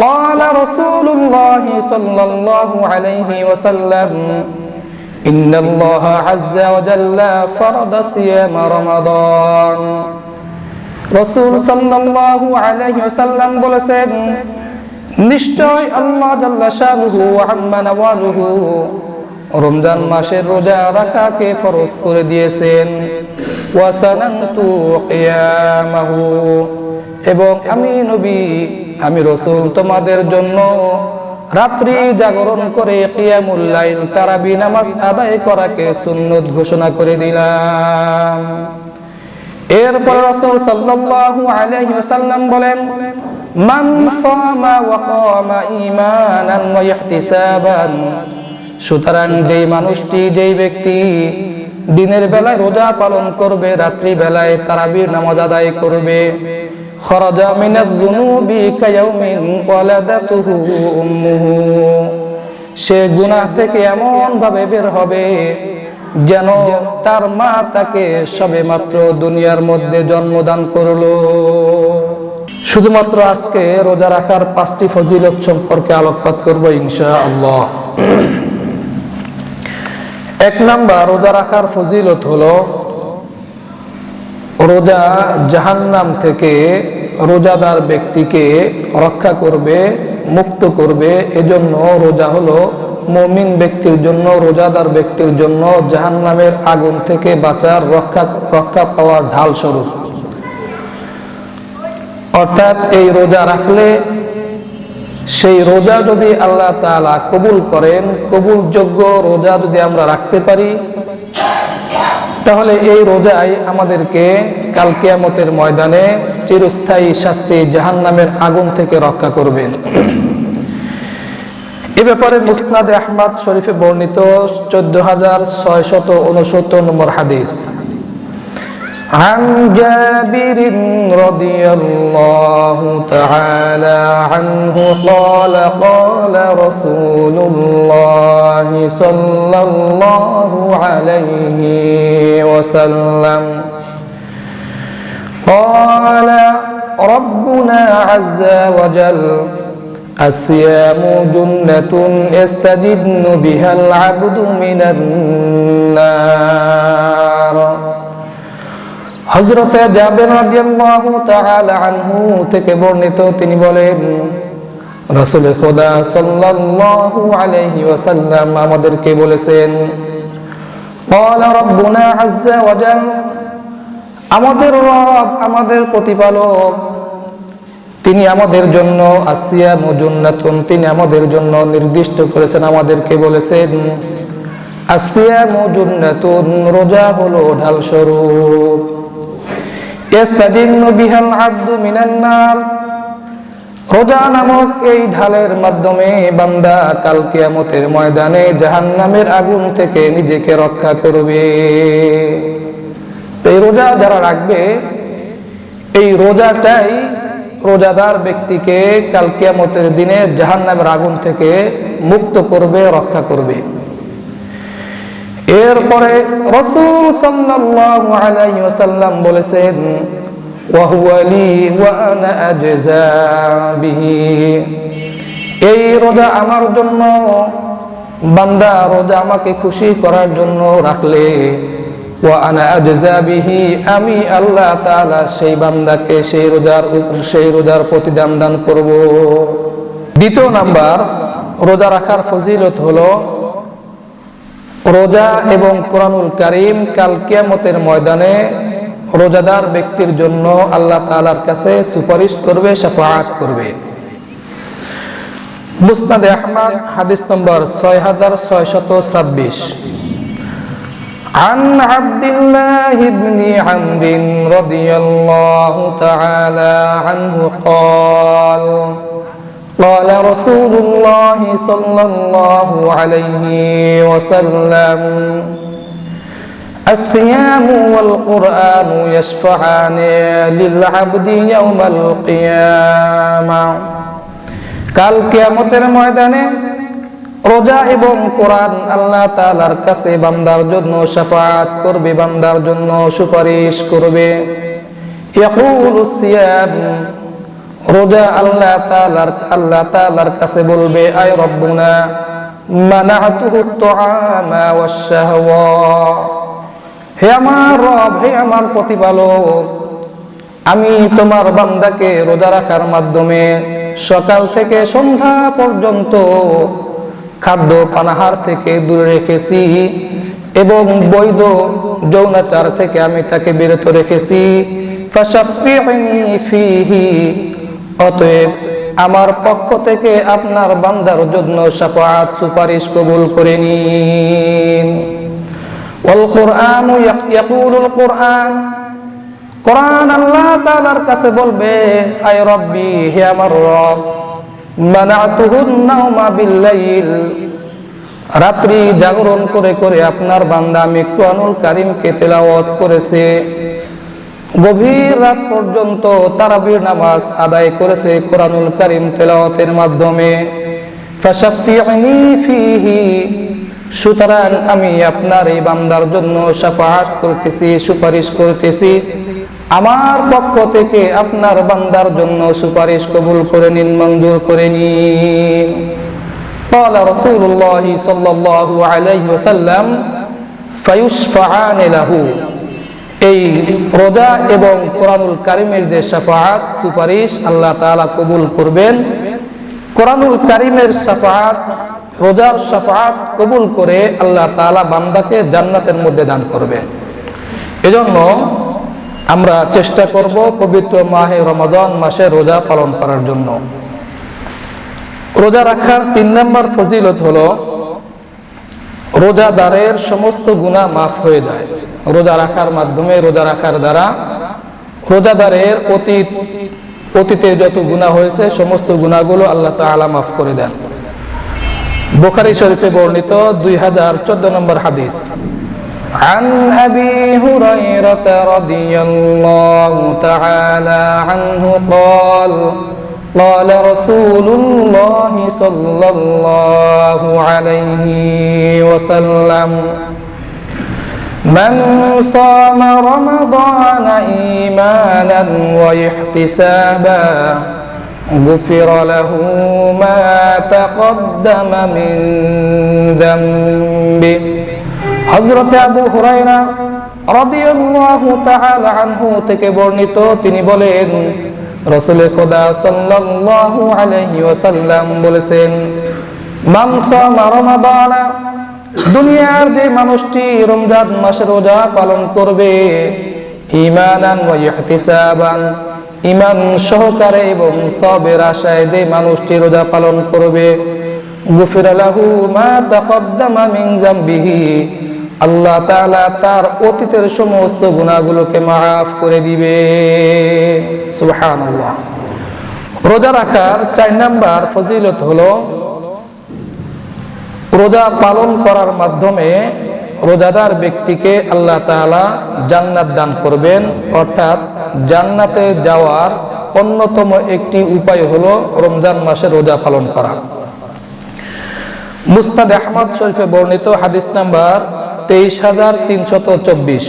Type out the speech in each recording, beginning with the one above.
قال رسول الله صلى الله عليه وسلم إن الله عز وجل فرض صيام رمضان রসুল সাল্লাল্লাহু আলাইহি ওয়াসাল্লাম বলেছেন নিশ্চয় আল্লাহ জাল্লা শানুহু ওয়া আম্মা নাওয়ালুহু রমজান মাসের রোজা রাখাকে ফরজ করে দিয়েছেন ওয়া সানানতু কিয়ামাহু এবং আমি নবী আমি রসুল তোমাদের জন্য রাত্রি জাগরণ করে কিয়ামুল লাইল তারাবি নামাজ আদায় করাকে সুন্নত ঘোষণা করে দিলাম। এরপর রাসূল সাল্লাল্লাহু আলাইহি ওয়াসাল্লাম বলেন, মান সামা ওয়া কামা ঈমানান ওয়া ইহতিসাবান সুতরাং যেই মানুষটি, যেই ব্যক্তি দিনের বেলায় রোজা পালন করবে রাত্রি বেলায় তারাবির নামাজ আদায় করবে খরাজা মিনাজ যুনুবি কায়াউমিন ওয়ালাদাতুহু উম্মুহু। সে গুনাহ থেকে এমন ভাবে বের হবে যেন তার মা তাকে সবে মাত্র দুনিয়ার মধ্যে জন্মদান করল। শুধুমাত্র আজকে রোজা রাখার পাঁচটি ফজিলত সম্পর্কে আলোকপাত করব ইনশা আল্লাহ এক নাম্বার, রোজা রাখার ফজিলত হলো রোজা জাহান্নাম থেকে রোজাদার ব্যক্তিকে রক্ষা করবে, মুক্ত করবে। এজন্য রোজা হলো মমিন ব্যক্তির জন্য, রোজাদার ব্যক্তির জন্য জাহান্নামের আগুন থেকে বাঁচার রক্ষা রক্ষা পাওয়ার ঢাল স্বরূপ অর্থাৎ এই রোজা রাখলে সেই রোজা যদি আল্লাহ তাআলা কবুল করেন, কবুলযোগ্য রোজা যদি আমরা রাখতে পারি তাহলে এই রোজায় আমাদেরকে কাল কিয়ামতের ময়দানে চিরস্থায়ী শাস্তি জাহান নামের আগুন থেকে রক্ষা করবেন। এ ব্যাপারে মুসনাদ আহমদ শরীফে বর্ণিত চোদ্দ হাজার ছয়শত উনসত্তর নম্বর হাদিস। عن جابر رضي الله تعالى عنه قال قال رسول الله صلى الله عليه وسلم قال ربنا عز وجل الصيام جنة يستجن بها العبد من النار হজরতে জাবের রাদিয়াল্লাহু তাআলা আনহু থেকে বর্ণিত তিনি বলেন রাসূল খোদা সাল্লাল্লাহু আলাইহি ওয়াসাল্লাম আমাদেরকে বলেছেন قال ربنا عز وجل আমাদের রব আমাদের প্রতিপালক তিনি আমাদের জন্য আসিয়া মুজুন্নাতুন তিনি আমাদের জন্য নির্দিষ্ট করেছেন আমাদেরকে বলেছেন আসিয়া মুজুন্নাতুন রোজা হলো ঢাল স্বরূপ ইয়াস্তাজিন্নু বিহাল আব্দু রোজা নামক এই ঢালের মাধ্যমে বান্দা কাল কিয়ামতের ময়দানে জাহান্নামের আগুন থেকে নিজেকে রক্ষা করবে। তো এই রোজা যারা রাখবে, এই রোজাটাই রোজাদার ব্যক্তিকে কাল কিয়ামতের দিনে জাহান্নামের আগুন থেকে মুক্ত করবে, রক্ষা করবে। এরপরে রসুল সাল্লাল্লাহু আলাইহি ওয়াসাল্লাম বলেছেন এই রোজা আমার জন্য, বান্দা রোজা আমাকে খুশি করার জন্য রাখলে আমি আল্লাহ তাআলা সেই বান্দাকে সেই রোজার সেই রোজার প্রতিদান দান করব। দ্বিতীয় নাম্বার, রোজা রাখার ফজিলত হলো রোজা এবং কোরআনুল কারিম কাল কিয়ামতের ময়দানে রোজাদার ব্যক্তির জন্য আল্লাহ তাআলার কাছে সুপারিশ করবে শাফাআত করবে মুসনাদে আহমদ হাদিস নম্বর ছয় হাজার ছয়শত ছাব্বিশ عن عبد الله بن عمرو رضي الله تعالى عنه قال قال رسول الله صلى الله عليه وسلم الصيام والقرآن يشفعان للعبد يوم القيامة কাল কিয়ামতের ময়দানে রোজা এবং কোরআন আল্লাহ তাআলার কাছে বান্দার জন্য শাফাআত করবে বান্দার জন্য সুপারিশ করবে ইয়াকুলু সিয়াম রোজা আল্লাহ তাআলার আল্লাহ তাআলার কাছে বলবে, আয় রব্বুনা মানাতুহু তুআমা ওয়াশ-শাহওয়া। হে আমার রব, হে আমার প্রতিপালক, আমি তোমার বান্দাকে রোজা রাখার মাধ্যমে সকাল থেকে সন্ধ্যা পর্যন্ত খাদ্য পানাহার থেকে দূরে রেখেছি এবং বৈধ যৌনাচার থেকে আমি তাকে বিরত রেখেছি। ফাশাফিউনি ফিহি অতএব আমার পক্ষ থেকে আপনার বান্দার জন্য সাফাত সুপারিশ কবুল করে নিন। কোরআন আল্লাহ তাআলার কাছে বলবে, আয় রব্বি, হে আমার রব, মানাতুহুন্নাহুমা বিল্লাইল। রাত্রি জাগরণ করে করে আপনার বান্দা আমি কোরআনুল কারীমকে তেলাওয়াত করেছে। গভীর রাত পর্যন্ত তারাবির নামাজ আদায় করেছে কোরআনুল কারিম তেলাওয়াতের মাধ্যমে ফাশাফিউনি ফিহি সুতরাং আমি আপনার এই বান্দার জন্য সাফাহাত করতেছি সুপারিশ করতেছি আমার পক্ষ থেকে আপনার বান্দার জন্য সুপারিশ কবুল করে নিন মঞ্জুর করে নিন قال رسول الله صلى الله عليه وسلم فيشفعان له এই রোজা এবং কোরআনুল কারিমের যে সাফাহাত সুপারিশ আল্লাহ তাআলা কবুল করবেন, কোরআনুল কারিমের সাফাহাত রোজার সাফাত কবুল করে আল্লাহ তাআলা বান্দাকে জান্নাতের মধ্যে দান করবে এজন্য আমরা চেষ্টা করব পবিত্র মাহে রমাদান মাসে রোজা পালন করার জন্য। রোজা রাখার তিন নম্বর ফজিলত হলো, রোজাদারের সমস্ত গুণা মাফ হয়ে যায়। রোজা রাখার মাধ্যমে রোজা রাখার দ্বারা রোজাদারের অতীত অতীতে যত গুণা হয়েছে সমস্ত গুণাগুলো আল্লাহ তাআলা মাফ করে দেন বুখারী শরীফে বর্ণিত দুই হাজার চোদ্দ নম্বর হাদিস عن أبي هريرة رضي الله تعالى عنه قال قال رسول الله صلى الله عليه وسلم من صام رمضان إيمانا واحتسابا غفر له ما تقدم من ذنبه হজরতে আবু হুরাইরা রাদিয়াল্লাহু তাআলা আনহু থেকে বর্ণিত তিনি বলেন রাসূল খোদা সাল্লাল্লাহু আলাইহি ওয়াসাল্লাম বলেছেন মান সামা রমাদানা দুনিয়ার যে মানুষটি রমজান মাসে রোজা পালন করবে, ঈমানান ওয়া ইহতিসাবান ইমান সহকারে এবং সবের আশায় যে মানুষটি রোজা পালন করবে, গুফির লাহু মা তাকদ্দামা মিন জামবিহি, আল্লাহ তাআলা তার অতীতের সমস্ত গুনাহগুলোকে মাফ করে দিবে। সুবহানাল্লাহ। রোজা রাখার চার নাম্বার ফজিলত হলো রোজা পালন করার মাধ্যমে রোজাদার ব্যক্তিকে আল্লাহ তাআলা জান্নাত দান করবেন অর্থাৎ জান্নাতে যাওয়ার অন্যতম একটি উপায় হলো রমজান মাসে রোজা পালন করা মুস্তাদ আহমদ শরীফে বর্ণিত হাদিস নাম্বার তেইশ হাজার তিনশত চব্বিশ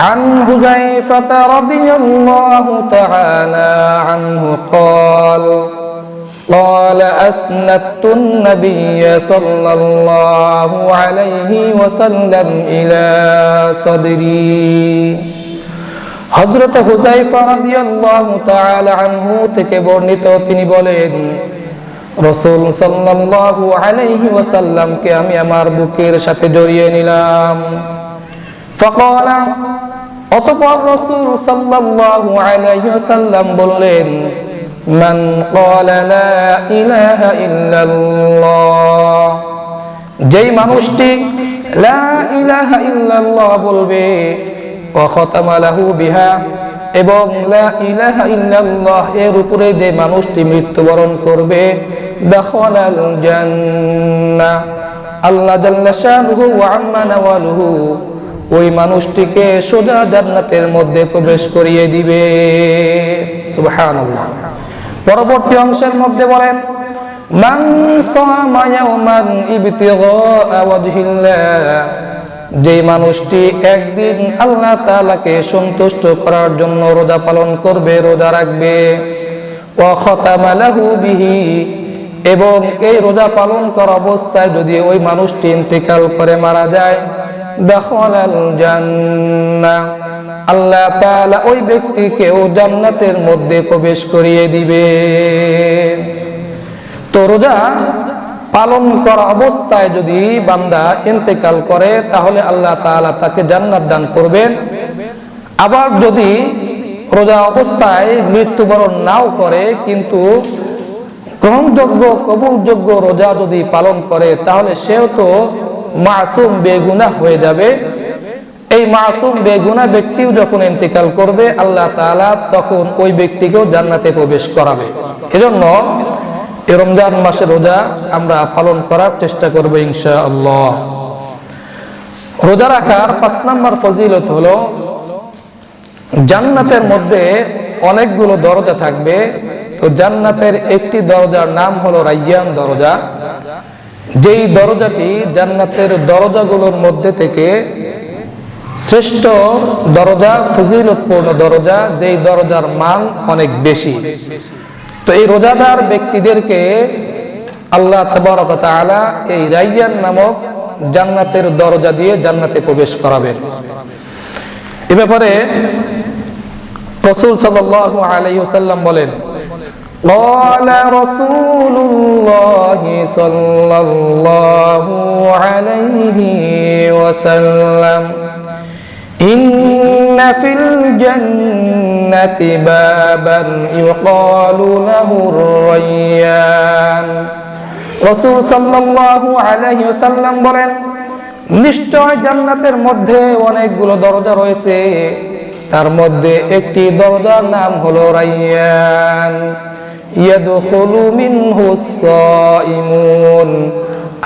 عن حذيفة رضي الله تعالى عنه قال قال أسندت النبي صلى الله عليه وسلم إلى صدري হজরত হুজাইফা রাদিয়াল্লাহু তাআলা আনহু থেকে বর্ণিত তিনি বলেন রসুল সাল্লাল্লাহু আলাইহি ওয়াসাল্লামকে আমি আমার বুকের সাথে জড়িয়ে নিলাম ফকালা অতপর রসুল সাল্লাল্লাহু আলাইহি ওয়াসাল্লাম বললেন মান ক্বালা লা ইলাহা ইল্লাল্লাহ। যেই মানুষটি লা ইলাহা ইল্লাল্লাহ বলবে এবং লা ইলাহা ইল্লাল্লাহ এর উপরে যে মানুষটি মৃত্যুবরণ করবে দাখালাল জান্নাহ। আল্লাহ জাল্লা শানুহু ওয়া ওই মানুষটিকে সোজা জান্নাতের মধ্যে প্রবেশ করিয়ে দিবে। সুবহানাল্লাহ। পরবর্তী অংশের মধ্যে বলেন যে মানুষটি একদিন আল্লাহ তালাকে সন্তুষ্ট করার জন্য রোজা পালন করবে, রোজা রাখবে এবং এই রোজা পালন করা অবস্থায় যদি ওই মানুষটি ইন্তেকাল করে মারা যায় দখল জান্নাহ। আল্লাহ তাআলা ওই ব্যক্তিকেও জান্নাতের মধ্যে প্রবেশ করিয়ে দিবে। তো রোজা পালন করা অবস্থায় যদি বান্দা ইন্তেকাল করে, তাহলে আল্লাহ তাআলা তাকে জান্নাত দান করবেন। আবার যদি রোজা অবস্থায় মৃত্যুবরণ নাও করে, কিন্তু গ্রহণযোগ্য, কবুলযোগ্য রোজা যদি পালন করে, তাহলে সেও তো মাসুম বেগুনা হয়ে যাবে। এই মাসুম বেগুনা ব্যক্তিও যখন ইন্তেকাল করবে, আল্লাহ তাআলা তখন ওই ব্যক্তিকেও জান্নাতে প্রবেশ করাবে। এজন্য রমজান মাসের রোজা আমরা পালন করার চেষ্টা করব ইনশা আল্লাহ রোজা রাখার পাঁচ নম্বর ফজিলত হলো, জান্নাতের মধ্যে অনেকগুলো দরজা থাকবে। তো জান্নাতের একটি দরজার নাম হলো রাইয়ান দরজা। যেই দরজাটি জান্নাতের দরজাগুলোর মধ্যে থেকে শ্রেষ্ঠ দরজা ফজিলতপূর্ণ দরজা যেই দরজার মান অনেক বেশি তো এই রোজাদার ব্যক্তিদেরকে আল্লাহ তবরক তাআলা এই রাইয়ান নামক জান্নাতের দরজা দিয়ে জান্নাতে প্রবেশ করাবেন এ ব্যাপারে রসুল সাল্লাল্লাহু আলাইহি ওয়াসাল্লাম বলেন قال رسول الله صلى الله عليه وسلم إن في الجنة بابا يقال له الريان রসুল সাল্লাল্লাহু আলাইহি ওয়াসাল্লাম বলেন নিশ্চয় জান্নাতের মধ্যে অনেকগুলো দরজা রয়েছে তার মধ্যে একটি দরজার নাম হলো রাইয়ান ইয়াদখুলু মিনহু সাইমুন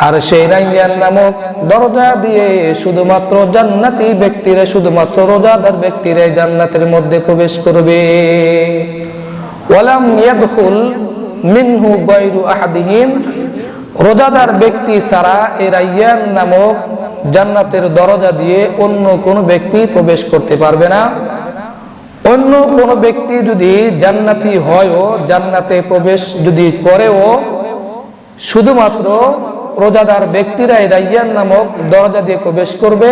আর সেই রাইয়ান নামক দরজা দিয়ে শুধুমাত্র জান্নাতি ব্যক্তিরা, শুধুমাত্র রোজাদার ব্যক্তিরা জান্নাতের মধ্যে প্রবেশ করবে। ওয়ালাম ইয়াদখুল মিনহু গায়রু আহাদিহিম। রোজাদার ব্যক্তি ছাড়া এই রাইয়ান নামক জান্নাতের দরজা দিয়ে অন্য কোনো ব্যক্তি প্রবেশ করতে পারবে না। অন্য কোনো ব্যক্তি যদি জান্নাতি হয়ও, জান্নাতে প্রবেশ যদি করেও, শুধুমাত্র রোজাদার ব্যক্তিরা এই রাইয়ান নামক দরজা দিয়ে প্রবেশ করবে।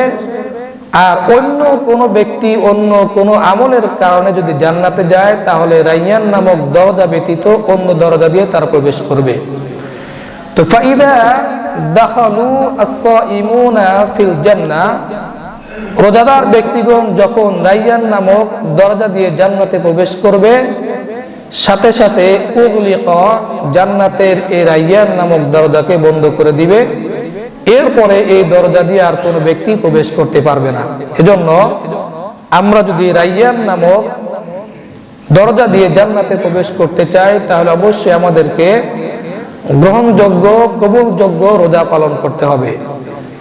আর অন্য কোনো ব্যক্তি অন্য কোনো আমলের কারণে যদি জান্নাতে যায়, তাহলে রাইয়ান নামক দরজা ব্যতীত অন্য দরজা দিয়ে তার প্রবেশ করবে। তো ফাইদা দাখালু আস-সাইমুনা ফিল জান্নাহ। রোজাদার ব্যক্তিগণ যখন রাইয়ান নামক দরজা দিয়ে জান্নাতে প্রবেশ করবে সাথে সাথে জান্নাতের এই রাইয়ান নামক দরজাকে বন্ধ করে দিবে। এরপরে এই দরজা দিয়ে আর কোনো ব্যক্তি প্রবেশ করতে পারবে না। এজন্য আমরা যদি রাইয়ান নামক দরজা দিয়ে জান্নাতে প্রবেশ করতে চাই, তাহলে অবশ্যই আমাদেরকে গ্রহণযোগ্য, কবুলযোগ্য রোজা পালন করতে হবে।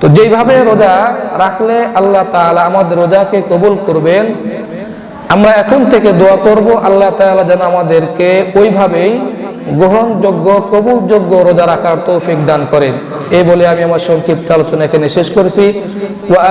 তো যেইভাবে রোজা রাখলে আল্লাহ তাআলা আমাদের রোজাকে কবুল করবেন আমরা এখন থেকে দোয়া করব, আল্লাহ তালা যেন আমাদেরকে ওইভাবেই গ্রহণযোগ্য, কবুলযোগ্য রোজা রাখার তৌফিক দান করেন। এই বলে আমি আমার সংক্ষিপ্ত আলোচনা এখানে শেষ করেছি। ওয়া